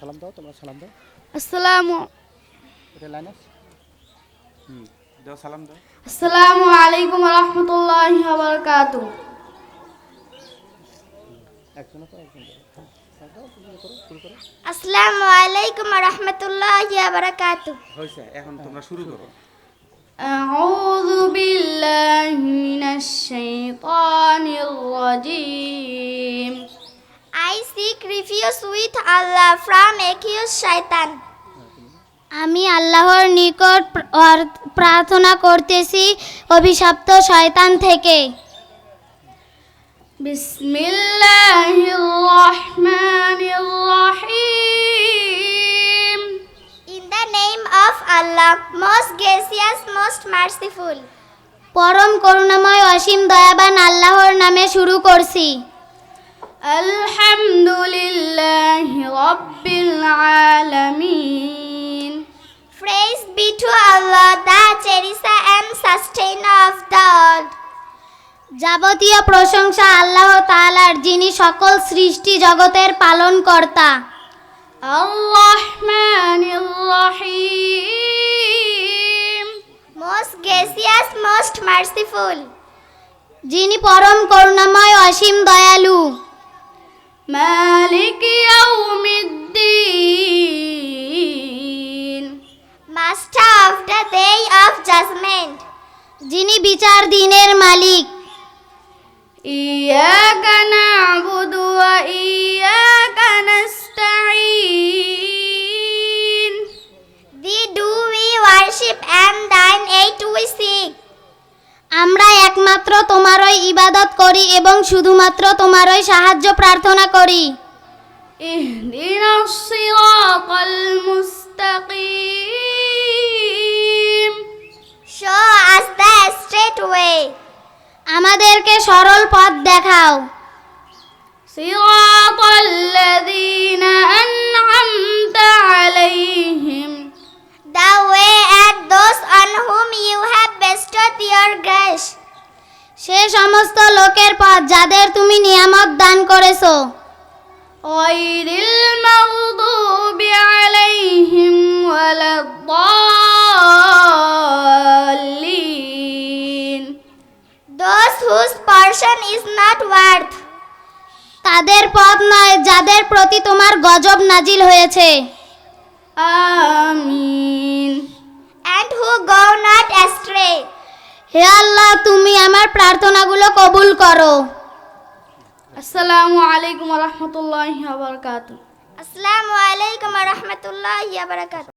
সালাম দাও তোমরা সালাম দাও আসসালামু এটা লাইনাস হুম দাও সালাম দাও আসসালামু আলাইকুম রহমতুল্লাহ বারকাতু একজন তো একজন দাও। হ্যাঁ, দাও, তুমি ইয়ে করো, শুরু করো আসসালামু আলাইকুম রহমতুল্লাহ বারাকাতু হয়েছে এখন তোমরা শুরু করো أعوذ بالله من الشيطان الرجيم I seek refuge with Allah from accursed Shaitan আমি আল্লাহর নিকট প্রার্থনা করতেছি অভিশপ্ত শয়তান থেকে। বিসমিল্লাহির রহমানির রহিম in the name of Allah most gracious most merciful পরম করুণাময় অসীম দয়াবান আল্লাহর নামে শুরু করছি। আল্লাহ Alhamdulillahi Rabbil Alameen. Praise be to Allah, the cherisher and sustainer of the earth. যাবতীয় প্রশংসা আল্লাহ তাআলার যিনি সকল সৃষ্টি জগতের পালন কর্তা রহমানির রহিম মোস্ট গ্রেসিয়াস মোস্ট মার্সিফুল যিনি পরম করুণাময় অসীম তিনি বিচার দিনের মালিক। দি ডু এইট উই আমরা একমাত্র তোমারই ইবাদত করি এবং শুধুমাত্র তোমারই সাহায্য প্রার্থনা করি। ইহদিনা সরল পথ দেখাও صراط الذين أنعمت عليهم The way at those on whom you have bestowed your grace. সে সমস্ত লোকের পথ যাদের তুমি নিয়ামত দান করেছো غير المغضوب عليهم ولا الضالين person is not worth তাদের পথ নয় যাদের প্রতি তোমার গজব নাজিল হয়েছে। আমিন। And who go not astray হে আল্লাহ তুমি আমার প্রার্থনাগুলো কবুল করো। আসসালামু আলাইকুম ওয়া রাহমাতুল্লাহি ওয়া বারাকাতুহু। আসসালামু আলাইকুম ওয়া রাহমাতুল্লাহি ওয়া বারাকাতুহু।